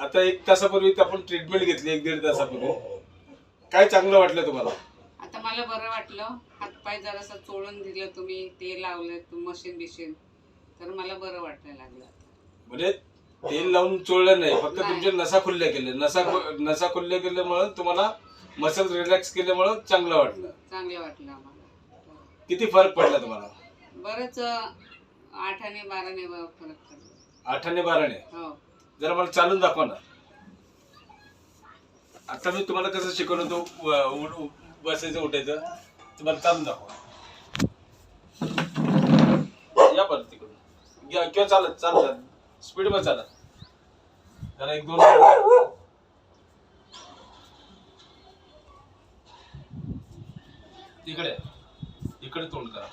आता एक तासापूर्वी आपण ट्रीटमेंट घेतली एक दीड तासापूर्वी. काय चांगलं वाटलं तुम्हाला? आता मला बरं वाटलं हातपाय जरासं चोळून दिलं तुम्ही ते लावलं मशीन बिशीन. तर मला बरं वाटायला लागलं म्हणजे तेल लावून चोळलं नाही फक्त नाही. तुमच्या नसा खुल्ल्या केल्या नसा नसा खुल्ल्या केल्यामुळं तुम्हाला मसल रिलॅक्स केल्यामुळं चांगलं वाटलं. चांगलं वाटलं आम्हाला. किती फरक पडला तुम्हाला? बरंच आठ आणि बाराने फरक पडला. आठ आणि बाराने? हो. जरा मला चालून दाखवा ना. आता मी तुम्हाला कसं शिकवलं होतो बसायचं उठायचं तुम्हाला चालून दाखवा. या परत तिकडून. या किंवा चालत चालत स्पीडमध्ये चालत. जरा एक दोन इकडे इकडे तोंड करा.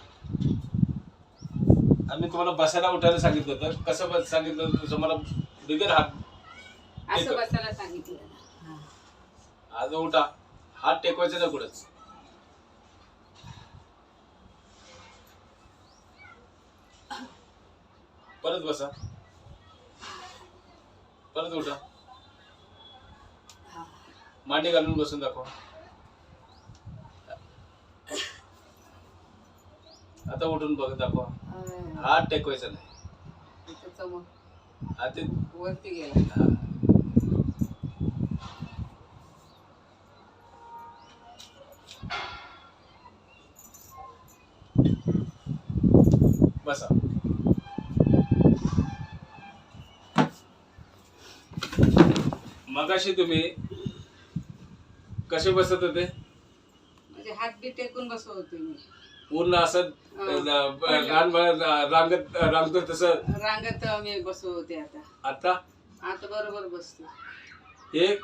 आम्ही तुम्हाला बसायला उठायला सांगितलं होतं. कसं सांगितलं होतं? मला बिगर हात. असं बसायला सांगितलं. आज उठा. हात टेकवायचे ना कुठंच परत बसा. परत उठा. मांडी घालून बसून दाखवा. आता उठून बघ दाखवा. हात टेकवायचा नाही. ते- वरती गेला. बसा. मगाशी तुम्ही कसे बसत होते? म्हणजे हात बी टेकून बसव होते मी. पूर्ण असं हा. रांगत रांगतो तसं. रांगत मी बसव होते आता. आता? आता बरोबर बसते. हे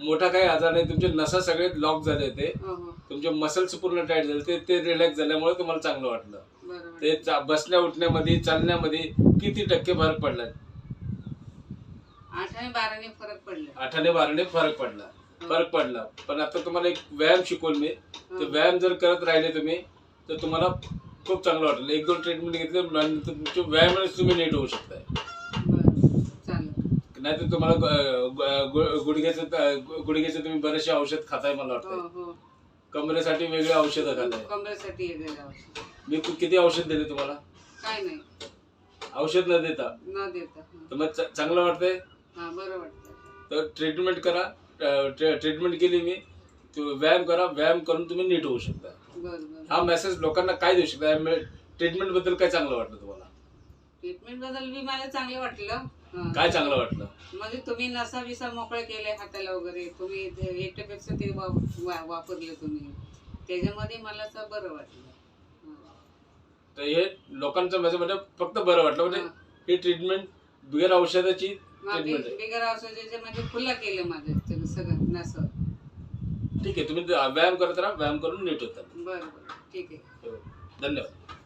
मोठा काही आजार नाही. तुमचे नसा सगळे लॉक झाले होते. हो हो. तुमचे मसल्स पूर्ण टाईट झाले ते ते रिलॅक्स झाल्यामुळे तुम्हाला चांगलं वाटलं. बरोबर. ते बसण्या उठण्यामध्ये चालण्यामध्ये किती टक्के फरक पडला? आठ आणि बाराने फरक पडला. आठाने बाराने फरक पडला. फरक पडला. पण आता तुम्हाला एक व्यायाम शिकवल मी. ते व्यायाम जर करत राहिले तुम्ही तर तुम्हाला खूप चांगलं वाटेल. एक दोन ट्रीटमेंट घेतले आणि तुमच्या व्यायामानेच तुम्ही नीट होऊ शकताय. बरं चालेल नाही तर तुम्हाला ग- ग- गु- गुडघ्याचं गुडघ्याचं तुम्ही बरेचसे औषध खाताय मला हो वाटतं हो. कमरेसाठी वेगळे औषधं खाताय. कमरेसाठी वेगळं औषध. मी कु- किती औषध दिले तुम्हाला? काय नाही. औषध न देता. न देता हं. तर मग च- चांगलं वाटतंय? हा बरं वाटतं तर ट्रीटमेंट करा. ट्रीटमेंट केली मी. तो व्यायाम करा. व्यायाम करून तुम्ही नीट होऊ शकता. हा मेसेज लोकांना काय देऊ शकता? ट्रीटमेंटबद्दल काय चांगलं वाटलं तुम्हाला? ट्रीटमेंटबद्दल बी मला चांगलं वाटलं. काय चांगलं वाटलं? म्हणजे तुम्ही नसा बिसा मोकळे केले हाताला वगैरे तुम्ही एकट्यापेक्षा ते वापरले तुम्ही. त्याच्यामध्ये मला बरं वाटलं. तर हे लोकांचं माझं म्हणजे फक्त बरं वाटलं. म्हणजे हा. ट्रीटमेंट बिगर औषधाची बिगर औषधाचे म्हणजे खुला केलं माझं सगळं नसं. ठीक आहे तुम्ही व्यायाम करत राहा व्यायाम करून नीट होता. बरं बरं. ठीक आहे. धन्यवाद.